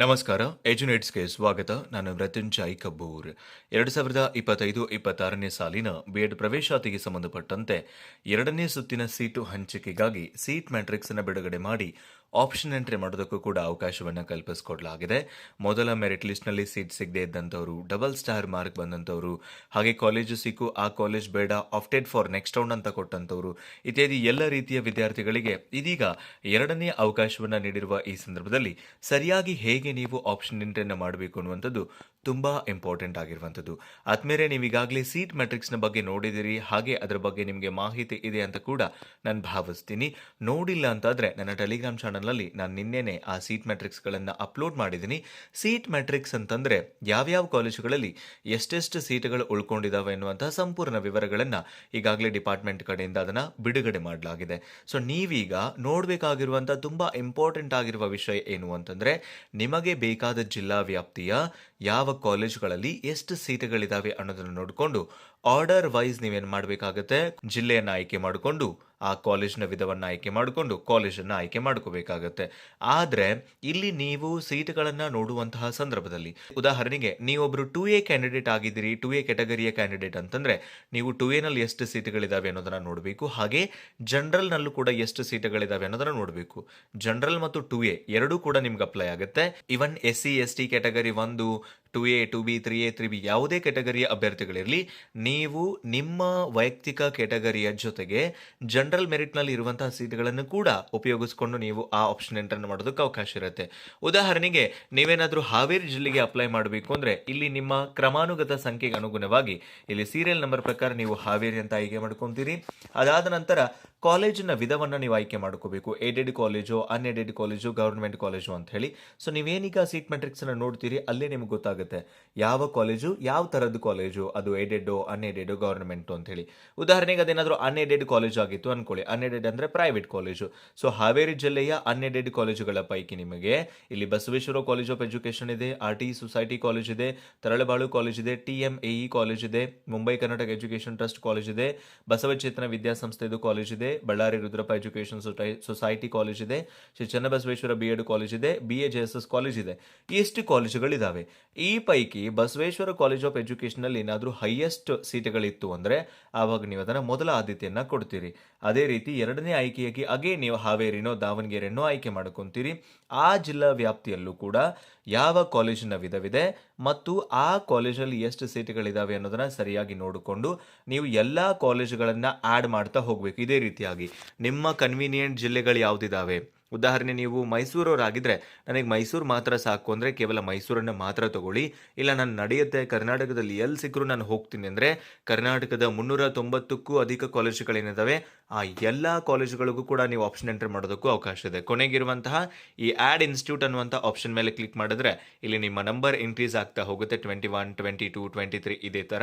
ನಮಸ್ಕಾರ ಎಜುನೇಟ್ಸ್ಗೆ ಸ್ವಾಗತ. ನಾನು ಮೃತ್ಯುಂಜಯ್ ಕಬ್ಬೂರ್. ಎರಡು ಸಾವಿರದ ಇಪ್ಪತ್ತೈದು, ಇಪ್ಪತ್ತಾರನೇ ಸಾಲಿನ ಬಿಎಡ್ ಪ್ರವೇಶಾತಿಗೆ ಸಂಬಂಧಪಟ್ಟಂತೆ ಎರಡನೇ ಸುತ್ತಿನ ಸೀಟು ಹಂಚಿಕೆಗಾಗಿ ಸೀಟ್ ಮ್ಯಾಟ್ರಿಕ್ಸ್ ಅನ್ನು ಬಿಡುಗಡೆ ಮಾಡಿ ಆಪ್ಷನ್ ಎಂಟ್ರಿ ಮಾಡೋದಕ್ಕೂ ಕೂಡ ಅವಕಾಶವನ್ನು ಕಲ್ಪಿಸಿಕೊಡಲಾಗಿದೆ. ಮೊದಲ ಮೆರಿಟ್ ಲಿಸ್ಟ್ನಲ್ಲಿ ಸೀಟ್ ಸಿಗದೆ ಇದ್ದಂಥವರು ಡಬಲ್ ಸ್ಟಾರ್ ಮಾರ್ಕ್ ಬಂದಂಥವರು, ಹಾಗೆ ಕಾಲೇಜು ಸಿಕ್ಕು, ಆ ಕಾಲೇಜ್ ಬೇಡ ಆಫ್ಟೆಡ್ ಫಾರ್ ನೆಕ್ಸ್ಟ್ ರೌಂಡ್ ಅಂತ ಕೊಟ್ಟಂಥವರು, ಇತ್ಯಾದಿ ಎಲ್ಲ ರೀತಿಯ ವಿದ್ಯಾರ್ಥಿಗಳಿಗೆ ಇದೀಗ ಎರಡನೇ ಅವಕಾಶವನ್ನು ನೀಡಿರುವ ಈ ಸಂದರ್ಭದಲ್ಲಿ ಸರಿಯಾಗಿ ಹೇಗೆ ನೀವು ಆಪ್ಷನ್ ಎಂಟ್ರಿಯನ್ನು ಮಾಡಬೇಕು ಅನ್ನುವಂಥದ್ದು ತುಂಬಾ ಇಂಪಾರ್ಟೆಂಟ್ ಆಗಿರುವಂಥದ್ದು. ನೀವು ಈಗಾಗಲೇ ಸೀಟ್ ಮೆಟ್ರಿಕ್ಸ್ನ ಬಗ್ಗೆ ನೋಡಿದಿರಿ, ಹಾಗೆ ಅದರ ಬಗ್ಗೆ ನಿಮಗೆ ಮಾಹಿತಿ ಇದೆ ಅಂತ ಕೂಡ ನಾನು ಭಾವಿಸ್ತೀನಿ. ನೋಡಿಲ್ಲ ಅಂತಾದರೆ ನನ್ನ ಟೆಲಿಗ್ರಾಮ್ ಚಾನಲ್ನಲ್ಲಿ ನಾನು ನಿನ್ನೆನೆ ಆ ಸೀಟ್ ಮೆಟ್ರಿಕ್ಸ್ಗಳನ್ನು ಅಪ್ಲೋಡ್ ಮಾಡಿದ್ದೀನಿ ಸೀಟ್ ಮೆಟ್ರಿಕ್ಸ್ ಅಂತಂದರೆ ಯಾವ್ಯಾವ ಕಾಲೇಜುಗಳಲ್ಲಿ ಎಷ್ಟೆಷ್ಟು ಸೀಟುಗಳು ಉಳ್ಕೊಂಡಿದ್ದಾವೆ ಎನ್ನುವಂತಹ ಸಂಪೂರ್ಣ ವಿವರಗಳನ್ನು ಈಗಾಗಲೇ ಡಿಪಾರ್ಟ್ಮೆಂಟ್ ಕಡೆಯಿಂದ ಅದನ್ನು ಬಿಡುಗಡೆ ಮಾಡಲಾಗಿದೆ. ಸೊ ನೀವೀಗ ನೋಡಬೇಕಾಗಿರುವಂಥ ತುಂಬ ಇಂಪಾರ್ಟೆಂಟ್ ಆಗಿರುವ ವಿಷಯ ಏನು ಅಂತಂದರೆ, ನಿಮಗೆ ಬೇಕಾದ ಜಿಲ್ಲಾ ವ್ಯಾಪ್ತಿಯ ಯಾವ ಕಾಲೇಜುಗಳಲ್ಲಿ ಎಷ್ಟು ಸೀಟುಗಳಿದ್ದಾವೆ ಅನ್ನೋದನ್ನು ನೋಡಿಕೊಂಡು ಆರ್ಡರ್ ವೈಸ್ ನೀವೇನು ಮಾಡಬೇಕಾಗತ್ತೆ? ಜಿಲ್ಲೆಯನ್ನು ಆಯ್ಕೆ ಮಾಡಿಕೊಂಡು, ಆ ಕಾಲೇಜ್ನ ವಿಧವನ್ನು ಆಯ್ಕೆ ಮಾಡಿಕೊಂಡು ಕಾಲೇಜನ್ನು ಆಯ್ಕೆ ಮಾಡ್ಕೋಬೇಕಾಗತ್ತೆ. ಆದರೆ, ಇಲ್ಲಿ ನೀವು ಸೀಟ್ಗಳನ್ನು ನೋಡುವಂತಹ ಸಂದರ್ಭದಲ್ಲಿ, ಉದಾಹರಣೆಗೆ ನೀವೊಬ್ಬರು ಟು ಎ ಕ್ಯಾಂಡಿಡೇಟ್ ಆಗಿದ್ದೀರಿ ಟು ಎ ಕೆಟಗರಿಯ ಕ್ಯಾಂಡಿಡೇಟ್ ಅಂತಂದ್ರೆ, ನೀವು ಟು ಎನಲ್ಲಿ ಎಷ್ಟು ಸೀಟ್ಗಳಿದ್ದಾವೆ ಅನ್ನೋದನ್ನ ನೋಡಬೇಕು. ಹಾಗೆ ಜನರಲ್ನಲ್ಲೂ ಕೂಡ ಎಷ್ಟು ಸೀಟುಗಳಿದಾವೆ ಅನ್ನೋದನ್ನ ನೋಡಬೇಕು. ಜನರಲ್ ಮತ್ತು ಟು ಎ ಎರಡೂ ಕೂಡ ನಿಮ್ಗೆ ಅಪ್ಲೈ ಆಗುತ್ತೆ. Even S C S T category ಒಂದು two A, two B, three A, three B ಯಾವುದೇ ಕೆಟಗರಿಯ ಅಭ್ಯರ್ಥಿಗಳಿರಲಿ, ನೀವು ನಿಮ್ಮ ವೈಯಕ್ತಿಕ ಕೆಟಗರಿಯ ಜೊತೆಗೆ ಜನರಲ್ ಮೆರಿಟ್ನಲ್ಲಿ ಇರುವಂತಹ ಸೀಟ್ಗಳನ್ನು ಕೂಡ ಉಪಯೋಗಿಸಿಕೊಂಡು ನೀವು ಆ ಆಪ್ಷನ್ ಎಂಟ್ರನ್ನು ಮಾಡೋದಕ್ಕೆ ಅವಕಾಶ ಇರುತ್ತೆ. ಉದಾಹರಣೆಗೆ, ನೀವೇನಾದರೂ ಹಾವೇರಿ ಜಿಲ್ಲೆಗೆ ಅಪ್ಲೈ ಮಾಡಬೇಕು ಅಂದರೆ ಇಲ್ಲಿ ನಿಮ್ಮ ಕ್ರಮಾನುಗತ ಸಂಖ್ಯೆಗೆ ಅನುಗುಣವಾಗಿ ಇಲ್ಲಿ ಸೀರಿಯಲ್ ನಂಬರ್ ಪ್ರಕಾರ ನೀವು ಹಾವೇರಿ ಅಂತ ಆಯ್ಕೆ ಮಾಡ್ಕೊತೀರಿ. ಅದಾದ ನಂತರ ಕಾಲೇಜಿನ ವಿಧವನ್ನು ನೀವು ಆಯ್ಕೆ ಮಾಡ್ಕೋಬೇಕು. Aided college unaided college government college ಅಂತ ಹೇಳಿ. ಸೊ, ನೀವೇನೀಗ ಸೀಟ್ ಮೆಟ್ರಿಕ್ಸನ್ನು ನೋಡ್ತೀರಿ, ಅಲ್ಲೇ ನಿಮ್ಗೆ ಗೊತ್ತಾಗುತ್ತೆ. ಯಾವ ಕಾಲೇಜು ಯಾವ ಥರದ ಕಾಲೇಜು ಅದು ಏಡೆಡ್ ಅನ್ಎಡೆಡ್ ಗೌರ್ಮೆಂಟು ಅಂತ ಹೇಳಿ ಉದಾಹರಣೆಗೆ ಅದೇನಾದರೂ ಅನ್ಎಡೆಡ್ ಕಾಲೇಜು ಆಗಿತ್ತು ಅನ್ಕೊಳ್ಳಿ. ಅನ್ಎಡೆಡ್ ಅಂದರೆ ಪ್ರೈವೇಟ್ ಕಾಲೇಜು ಸೊ ಹಾವೇರಿ ಜಿಲ್ಲೆಯ ಅನ್ಎಡೆಡ್ ಕಾಲೇಜುಗಳ ಪೈಕಿ ನಿಮಗೆ ಇಲ್ಲಿ ಬಸವೇಶ್ವರ ಕಾಲೇಜ್ ಆಫ್ ಎಜುಕೇಶನ್ ಇದೆ ಆರ್ ಟಿ ಸೊಸೈಟಿ ಕಾಲೇಜ್ ಇದೆ, ತರಳಬಾಳು ಕಾಲೇಜ್ ಇದೆ ಟಿ ಎಂ ಎಇ ಕಾಲೇಜ್ ಇದೆ Mumbai Karnataka education trust college ಇದೆ, ಬಸವಚೇತನ ವಿದ್ಯಾಸಂಸ್ಥೆದು ಕಾಲೇಜ್ ಇದೆ, Ballari Rudrappa education society college ಇದೆ, Shri Channabasaveshwara B Ed college ಇದೆ B A J S S college ಇದೆ. ಎಷ್ಟು ಕಾಲೇಜುಗಳಿದ್ದಾವೆ ಈ ಪೈಕಿ ಬಸವೇಶ್ವರ ಕಾಲೇಜ್ ಆಫ್ ಎಜುಕೇಷನಲ್ಲಿ ಏನಾದರೂ ಹೈಯೆಸ್ಟ್ ಸೀಟ್ಗಳಿತ್ತು ಅಂದರೆ ಆವಾಗ ನೀವು ಅದನ್ನು ಮೊದಲ ಆದ್ಯತೆಯನ್ನು ಕೊಡ್ತೀರಿ. ಅದೇ ರೀತಿ ಎರಡನೇ ಆಯ್ಕೆಯಾಗಿ ಅಗೇ ನೀವು ಹಾವೇರಿನೋ ದಾವಣಗೆರೆಯನ್ನೋ ಆಯ್ಕೆ ಮಾಡ್ಕೊತೀರಿ. ಆ ಜಿಲ್ಲಾ ವ್ಯಾಪ್ತಿಯಲ್ಲೂ ಕೂಡ ಯಾವ ಕಾಲೇಜಿನ ವಿಧವಿದೆ ಮತ್ತು ಆ ಕಾಲೇಜಲ್ಲಿ ಎಷ್ಟು ಸೀಟುಗಳಿದಾವೆ ಅನ್ನೋದನ್ನ ಸರಿಯಾಗಿ ನೋಡಿಕೊಂಡು ನೀವು ಎಲ್ಲ ಕಾಲೇಜುಗಳನ್ನು ಆ್ಯಡ್ ಮಾಡ್ತಾ ಹೋಗಬೇಕು. ಇದೇ ರೀತಿಯಾಗಿ ನಿಮ್ಮ ಕನ್ವೀನಿಯೆಂಟ್ ಜಿಲ್ಲೆಗಳು ಯಾವುದಿದ್ದಾವೆ ಉದಾಹರಣೆ, ನೀವು ಮೈಸೂರವರಾಗಿದ್ದರೆ ನನಗೆ ಮೈಸೂರು ಮಾತ್ರ ಸಾಕು ಅಂದರೆ ಕೇವಲ ಮೈಸೂರನ್ನು ಮಾತ್ರ ತಗೊಳ್ಳಿ. ಇಲ್ಲ, ನಾನು ನಡೆಯುತ್ತೆ ಕರ್ನಾಟಕದಲ್ಲಿ ಎಲ್ಲಿ ಸಿಕ್ಕರೂ ನಾನು ಹೋಗ್ತೀನಿ ಅಂದರೆ ಕರ್ನಾಟಕದ ಮುನ್ನೂರ ತೊಂಬತ್ತಕ್ಕೂ ಅಧಿಕ ಕಾಲೇಜುಗಳೇನಿದ್ದಾವೆ ಆ ಎಲ್ಲ ಕಾಲೇಜುಗಳಿಗೂ ಕೂಡ ನೀವು ಆಪ್ಷನ್ ಎಂಟ್ರಿ ಮಾಡೋದಕ್ಕೂ ಅವಕಾಶ ಇದೆ. ಕೊನೆಗಿರುವಂತಹ ಈ ಆ್ಯಡ್ ಇನ್ಸ್ಟಿಟ್ಯೂಟ್ ಅನ್ನುವಂಥ ಆಪ್ಷನ್ ಮೇಲೆ ಕ್ಲಿಕ್ ಮಾಡಿದ್ರೆ ಇಲ್ಲಿ ನಿಮ್ಮ ನಂಬರ್ ಇನ್ಕ್ರೀಸ್ ಆಗ್ತಾ ಹೋಗುತ್ತೆ. Twenty one twenty two twenty three ಇದೇ ಥರ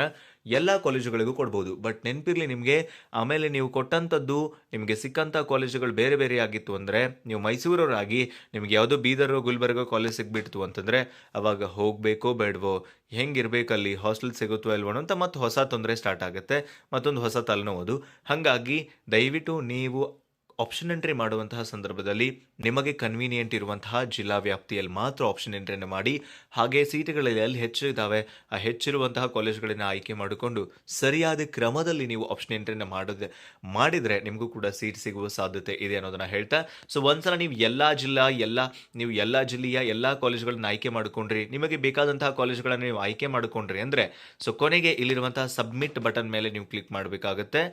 ಎಲ್ಲ ಕಾಲೇಜುಗಳಿಗೂ ಕೊಡ್ಬೋದು. ಬಟ್ ನೆನಪಿರಲಿ ನಿಮಗೆ, ಆಮೇಲೆ ನೀವು ಕೊಟ್ಟಂಥದ್ದು ನಿಮಗೆ ಸಿಕ್ಕಂಥ ಕಾಲೇಜುಗಳು ಬೇರೆ ಬೇರೆ ಆಗಿತ್ತು ಅಂದರೆ ಮೈಸೂರವರಾಗಿ ನಿಮ್ಗೆ ಯಾವುದೋ ಬೀದರ್ ಗುಲ್ಬರ್ಗ ಕಾಲೇಜ್ ಸಿಗ್ಬಿಡ್ತು ಅಂತಂದರೆ ಅವಾಗ ಹೋಗಬೇಕೋ ಬೇಡವೋ? ಹೆಂಗಿರಬೇಕಲ್ಲಿ ಹಾಸ್ಟೆಲ್ ಸಿಗುತ್ತೋ ಇಲ್ವೋ ಅಂತ ಮತ್ತೆ ಹೊಸ ತೊಂದರೆ ಸ್ಟಾರ್ಟ್ ಆಗುತ್ತೆ. ಮತ್ತೊಂದು ಹೊಸ ತಲೆನೋವು ಹಾಗಾಗಿ ದಯವಿಟ್ಟು ನೀವು ಆಪ್ಷನ್ ಎಂಟ್ರಿ ಮಾಡುವಂತಹ ಸಂದರ್ಭದಲ್ಲಿ ನಿಮಗೆ ಕನ್ವೀನಿಯೆಂಟ್ ಇರುವಂತಹ ಜಿಲ್ಲಾ ವ್ಯಾಪ್ತಿಯಲ್ಲಿ ಮಾತ್ರ ಆಪ್ಷನ್ ಎಂಟ್ರಿಯನ್ನು ಮಾಡಿ, ಹಾಗೆ ಸೀಟುಗಳಲ್ಲಿ ಎಲ್ಲಿ ಹೆಚ್ಚಿದ್ದಾವೆ, ಆ ಹೆಚ್ಚಿರುವಂತಹ ಕಾಲೇಜುಗಳನ್ನು ಆಯ್ಕೆ ಮಾಡಿಕೊಂಡು ಸರಿಯಾದ ಕ್ರಮದಲ್ಲಿ ನೀವು ಆಪ್ಷನ್ ಎಂಟ್ರಿಯನ್ನು ಮಾಡೋದು, ಮಾಡಿದರೆ ನಿಮಗೂ ಕೂಡ ಸೀಟ್ ಸಿಗುವ ಸಾಧ್ಯತೆ ಇದೆ ಅನ್ನೋದನ್ನು ಹೇಳ್ತಾ ಸೊ ಒಂದ್ಸಲ ನೀವು ಎಲ್ಲ ಜಿಲ್ಲಾ, ಎಲ್ಲ, ನೀವು ಎಲ್ಲ ಜಿಲ್ಲೆಯ ಎಲ್ಲ ಕಾಲೇಜುಗಳನ್ನ ಆಯ್ಕೆ ಮಾಡಿಕೊಂಡ್ರಿ, ನಿಮಗೆ ಬೇಕಾದಂತಹ ಕಾಲೇಜುಗಳನ್ನು ನೀವು ಆಯ್ಕೆ ಮಾಡಿಕೊಂಡ್ರಿ ಅಂದರೆ ಸೊ ಕೊನೆಗೆ ಇಲ್ಲಿರುವಂತಹ ಸಬ್ಮಿಟ್ ಬಟನ್ ಮೇಲೆ ನೀವು ಕ್ಲಿಕ್ ಮಾಡಬೇಕಾಗುತ್ತೆ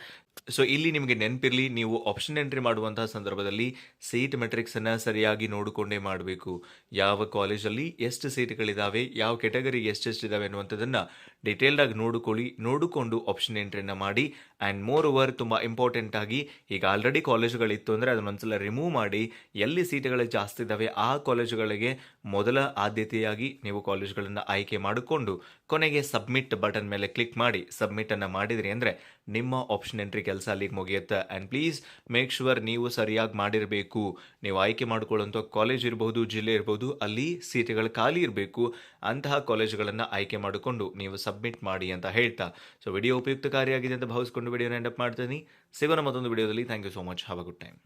ಸೊ ಇಲ್ಲಿ ನಿಮಗೆ ನೆನಪಿರಲಿ, ನೀವು ಆಪ್ಷನ್ ಎಂಟ್ರಿ ಮಾಡುವಂತಹ ಸಂದರ್ಭದಲ್ಲಿ ಸೀಟ್ ಮೆಟ್ರಿಕ್ಸನ್ನು ಸರಿಯಾಗಿ ನೋಡಿಕೊಂಡೇ ಮಾಡಬೇಕು. ಯಾವ ಕಾಲೇಜಲ್ಲಿ ಎಷ್ಟು ಸೀಟ್ಗಳಿದ್ದಾವೆ ಯಾವ ಕೆಟಗರಿಗೆ ಎಷ್ಟೆಷ್ಟಿದ್ದಾವೆ ಅನ್ನುವಂಥದ್ದನ್ನು ಡಿಟೇಲ್ಡಾಗಿ ನೋಡಿಕೊಳ್ಳಿ, ನೋಡಿಕೊಂಡು ಆಪ್ಷನ್ ಎಂಟ್ರಿಯನ್ನು ಮಾಡಿ. ಆ್ಯಂಡ್ ಮೋರ್ ಓವರ್ ತುಂಬ ಇಂಪಾರ್ಟೆಂಟ್ ಆಗಿ ಈಗ ಆಲ್ರೆಡಿ ಕಾಲೇಜುಗಳಿತ್ತು ಅಂದರೆ ಅದನ್ನೊಂದ್ಸಲ ರಿಮೂವ್ ಮಾಡಿ. ಎಲ್ಲಿ ಸೀಟ್ಗಳು ಜಾಸ್ತಿ ಇದ್ದಾವೆ ಆ ಕಾಲೇಜುಗಳಿಗೆ ಮೊದಲ ಆದ್ಯತೆಯಾಗಿ ನೀವು ಕಾಲೇಜುಗಳನ್ನು ಆಯ್ಕೆ ಮಾಡಿಕೊಂಡು ಕೊನೆಗೆ ಸಬ್ಮಿಟ್ ಬಟನ್ ಮೇಲೆ ಕ್ಲಿಕ್ ಮಾಡಿ. ಸಬ್ಮಿಟನ್ನು ಮಾಡಿದ್ರಿ ಅಂದರೆ ನಿಮ್ಮ ಆಪ್ಷನ್ ಎಂಟ್ರಿ ಕೆಲಸ ಅಲ್ಲಿಗೆ ಮುಗಿಯುತ್ತೆ. ಆ್ಯಂಡ್ ಪ್ಲೀಸ್ ಮೇಕ್ ಶುವರ್ ನೀವು ಸರಿಯಾಗಿ ಮಾಡಿರಬೇಕು, ನೀವು ಆಯ್ಕೆ ಮಾಡಿಕೊಳ್ಳುವಂಥ ಕಾಲೇಜ್ ಇರಬಹುದು ಜಿಲ್ಲೆ ಇರಬಹುದು ಅಲ್ಲಿ ಸೀಟುಗಳು ಖಾಲಿ ಇರಬೇಕು, ಅಂತಹ ಕಾಲೇಜುಗಳನ್ನು ಆಯ್ಕೆ ಮಾಡಿಕೊಂಡು ನೀವು ಸಬ್ಮಿಟ್ ಮಾಡಿ ಅಂತ ಹೇಳ್ತಾ. ಸೊ ವಿಡಿಯೋ ಉಪಯುಕ್ತಕಾರಿಯಾಗಿದೆ ಅಂತ ಭಾವಿಸ್ಕೊಂಡು ವಿಡಿಯೋನ ಎಂಡಪ್ ಮಾಡ್ತೀನಿ. ಸಿಗೋಣ ಮತ್ತೊಂದು ವಿಡಿಯೋದಲ್ಲಿ thank you so much have a good time